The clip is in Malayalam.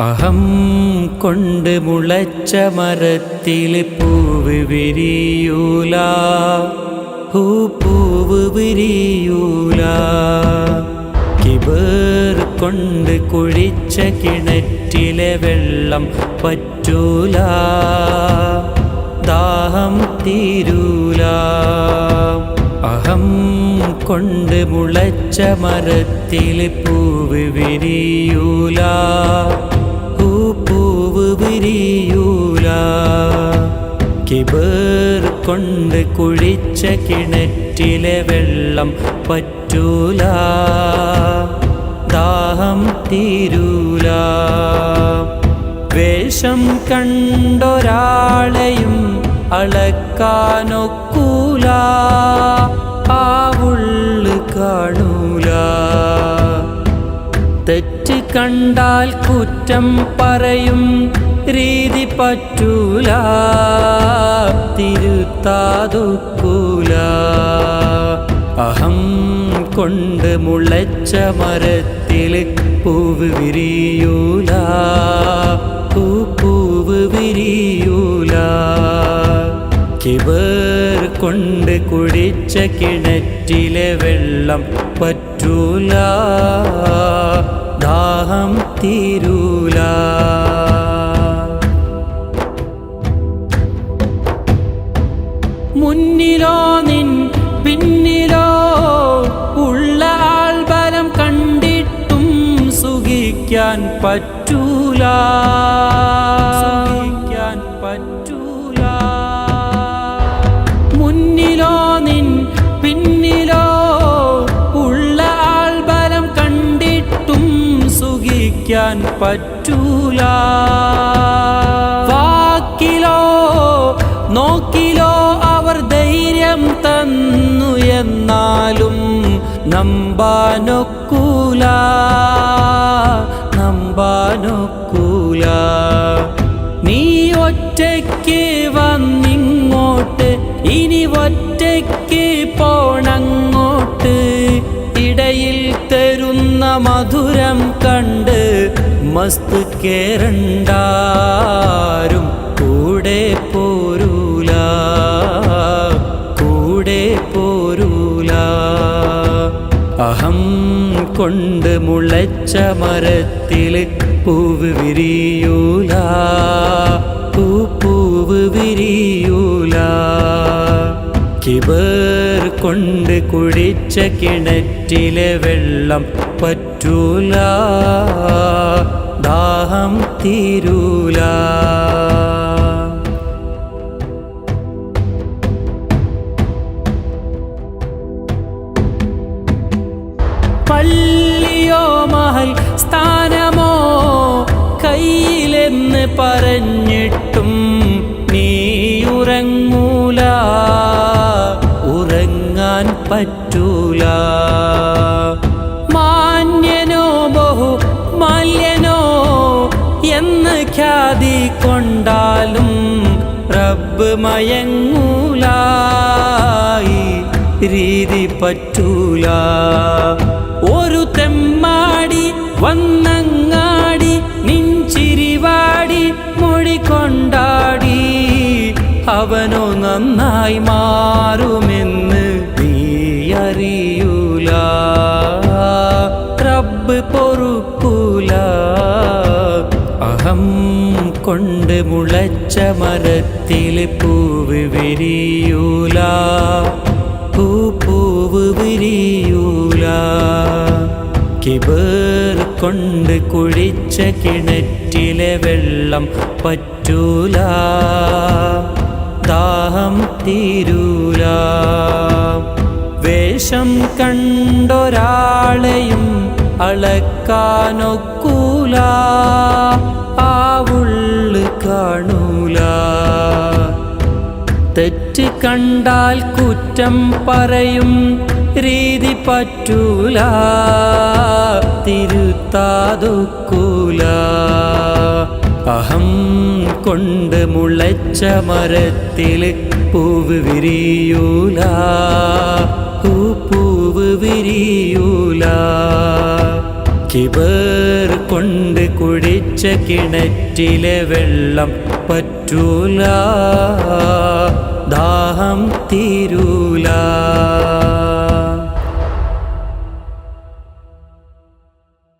അഹം കൊണ്ട് മുളച്ച മരത്തിൽ പൂവ് വിരിയൂല. ഹൂ പൂവ് വിരിയൂല. കിബേർ കൊണ്ട് കുഴിച്ച കിണറ്റിലെ വെള്ളം പറ്റൂല. ദാഹം തീരൂല. അഹം കൊണ്ട് മുളച്ച മരത്തിൽ പൂവ് വിരിയൂല. വിരിയൂല കിബേർ കൊണ്ട് കുഴിച്ച കിണറ്റിലെ വെള്ളം പറ്റൂല. ദാഹം തീരൂല. വേഷം കണ്ടൊരാളെയും അളക്കാനൊക്കൂല. ആ ഉള്ളു കാണൂല കണ്ടാൽ കുറ്റം പറയും രീതി പറ്റൂല തിരുത്താതുക്കൂല അഹം കൊണ്ട് മുളച്ച മരത്തിൽ പൂവ് വിരിയൂല പൂപ്പൂവ് പൂവ് വിരിയൂല. കിവർ കൊണ്ട് കുഴിച്ച കിണറ്റിലെ വെള്ളം പറ്റൂല ദാഹം തീരൂല. മുന്നിലോ നിൻ പിന്നിലോ ഉള്ള ആൾബലം കണ്ടിട്ടും സുഖിക്കാൻ പറ്റൂല. സുഖിക്കാൻ പറ്റൂല. വാക്കിലോ നോക്കിലോ അവർ ധൈര്യം തന്നു എന്നാലും നമ്പാനൊക്കൂല നമ്പാനൊക്കൂല. നീ ഒറ്റയ്ക്ക് വന്നിങ്ങോട്ട് ഇനി ഒറ്റയ്ക്ക് തരുന്ന മധുരം കണ്ട് മസ്തു കേരണ്ടാരും കൂടെ പോരൂല കൂടെ പോരൂല. അഹം കൊണ്ട് മുളച്ച മരത്തിൽ പൂവ് വിരിയൂല പൂ പൂവ് വിരിയൂല. കിബർ കൊണ്ട് കുഴിച്ച കിണറ്റിലെ വെള്ളം പറ്റൂല. ദാഹം തീരൂല. പള്ളിയോ മഹൽ സ്ഥാനമോ കയ്യിലെന്ന് പറഞ്ഞിട്ടും നീ ഉറങ്ങൂല. ഉറങ്ങാൻ പറ്റൂല. റബ്ബ് മയങ്ങൂല രീതി പറ്റൂല. ഒരു തെമ്മാടി വന്നങ്ങാടി നിഞ്ചിരിവാടി മൊഴി കൊണ്ടാടി. അവനോ നന്നായി മാറുമെന്ന് നീ റബ്ബ് പൊറുക്കൂല. അഹം കൊണ്ട് മുളച്ച മരത്തിൽ പൂവ് വിരിയൂല. പൂവ് വിരിയൂല. കിബേർ കൊണ്ട് കുഴിച്ച കിണറ്റിലെ വെള്ളം പറ്റൂല. ദാഹം തീരൂല. വേഷം കണ്ടൊരാളെയും അളക്കാനൊക്കൂല. കാണൂല. തെറ്റ് കണ്ടാൽ കുറ്റം പറയും രീതി പറ്റൂല. തിരുത്താതൊക്കൂല അഹം കൊണ്ട് മുളച്ച മരത്തിൽ പൂവ് വിരിയൂല. പൂവ് വിരിയൂല. കിബേർ കൊണ്ട് കുഴിച്ച കിണറ്റിലെ വെള്ളം പറ്റൂല. ദാഹം തീരൂലാ.